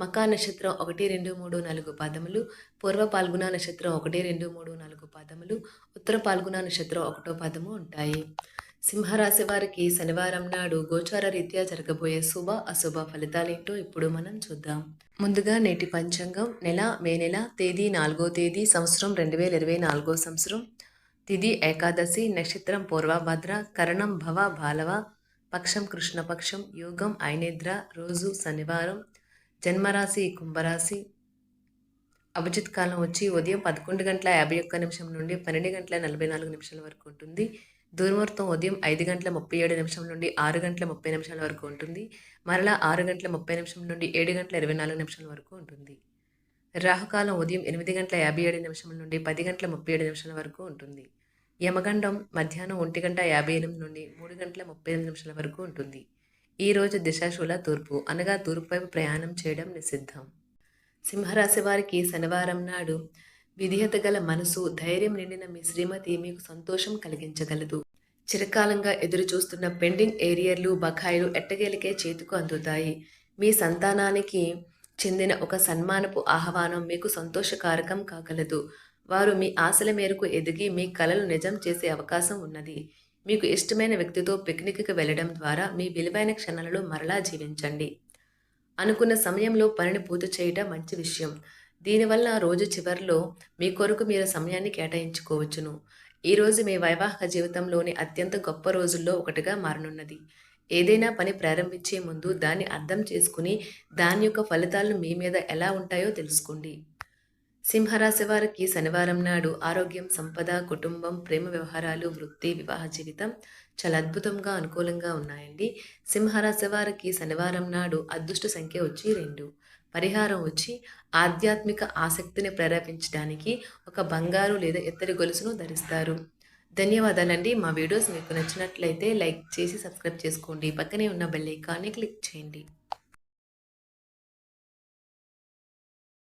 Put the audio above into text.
మకా నక్షత్రం ఒకటి రెండు మూడు నాలుగు పాదములు పూర్వ పాల్గొన నక్షత్రం ఒకటి రెండు మూడు నాలుగు పాదములు ఉత్తర పాల్గొన నక్షత్రం ఒకటో పాదము ఉంటాయి. సింహరాశి వారికి శనివారం నాడు గోచార రీత్యా జరగబోయే శుభ అశుభ ఫలితాలేంటో ఇప్పుడు మనం చూద్దాం. ముందుగా నేటి పంచాంగం. నెల మే నెల తేదీ నాలుగో తేదీ సంవత్సరం రెండు వేల ఇరవై నాలుగో సంవత్సరం. తిది ఏకాదశి నక్షత్రం పూర్వభద్ర కరణం భవ బాలవ పక్షం కృష్ణపక్షం యోగం ఐనేద్ర రోజు శనివారం జన్మరాశి కుంభరాశి. అభిజిత్ కాలం వచ్చి ఉదయం పదకొండు గంటల యాభై ఒక్క నిమిషం నుండి పన్నెండు గంటల నలభై నాలుగు నిమిషాల వరకు ఉంటుంది. దూర్మూర్తం ఉదయం ఐదు గంటల ముప్పై ఏడు నిమిషం నుండి ఆరు గంటల ముప్పై నిమిషాల వరకు ఉంటుంది. మరలా ఆరు గంటల ముప్పై నిమిషం నుండి ఏడు గంటల ఇరవై నాలుగు నిమిషాల వరకు ఉంటుంది. రాహుకాలం ఉదయం ఎనిమిది గంటల యాభై ఏడు నిమిషం నుండి పది గంటల ముప్పై ఏడు నిమిషాల వరకు ఉంటుంది. యమగండం మధ్యాహ్నం ఒంటి గంట యాభై ఎనిమిది నుండి మూడు గంటల ముప్పై ఎనిమిది నిమిషాల వరకు ఉంటుంది. ఈ రోజు దిశాశూల తూర్పు అనగా తూర్పు వైపు ప్రయాణం చేయడం నిషిద్ధం. సింహరాశి వారికి శనివారం నాడు విధేయత గల మనసు ధైర్యం నిండిన మీ శ్రీమతి మీకు సంతోషం కలిగించగలదు. చిరకాలంగా ఎదురు చూస్తున్న పెండింగ్ ఏరియర్లు బకాయిలు ఎట్టగేలికే చేతికు అందుతాయి. మీ సంతానానికి చెందిన ఒక సన్మానపు ఆహ్వానం మీకు సంతోషకారకం కాగలదు. వారు మీ ఆశల మేరకు ఎదిగి మీ కలలు నిజం చేసే అవకాశం ఉన్నది. మీకు ఇష్టమైన వ్యక్తితో పిక్నిక్కి వెళ్ళడం ద్వారా మీ విలువైన క్షణాలలో మరలా జీవించండి. అనుకున్న సమయంలో పనిని పూర్తి చేయడం మంచి విషయం. దీనివల్ల రోజు చివరిలో మీ కొరకు మీరు సమయాన్ని కేటాయించుకోవచ్చును. ఈరోజు మీ వైవాహిక జీవితంలోని అత్యంత గొప్ప రోజుల్లో ఒకటిగా మారనున్నది. ఏదైనా పని ప్రారంభించే ముందు దాన్ని అర్థం చేసుకుని దాని యొక్క ఫలితాలు మీ మీద ఎలా ఉంటాయో తెలుసుకోండి. సింహరాశి వారికి శనివారం నాడు ఆరోగ్యం సంపద కుటుంబం ప్రేమ వ్యవహారాలు వృత్తి వివాహ జీవితం చాలా అద్భుతంగా అనుకూలంగా ఉన్నాయండి. సింహరాశి వారికి శనివారం నాడు అదృష్ట సంఖ్య వచ్చి రెండు. పరిహారం వచ్చి ఆధ్యాత్మిక ఆసక్తిని ప్రేరేపించడానికి ఒక బంగారు లేదా ఇత్తడి గొలుసును ధరిస్తారు. ధన్యవాదాలండి. మా వీడియోస్ మీకు నచ్చినట్లయితే లైక్ చేసి సబ్స్క్రైబ్ చేసుకోండి. పక్కనే ఉన్న బెల్ ఐకాన్ని క్లిక్ చేయండి.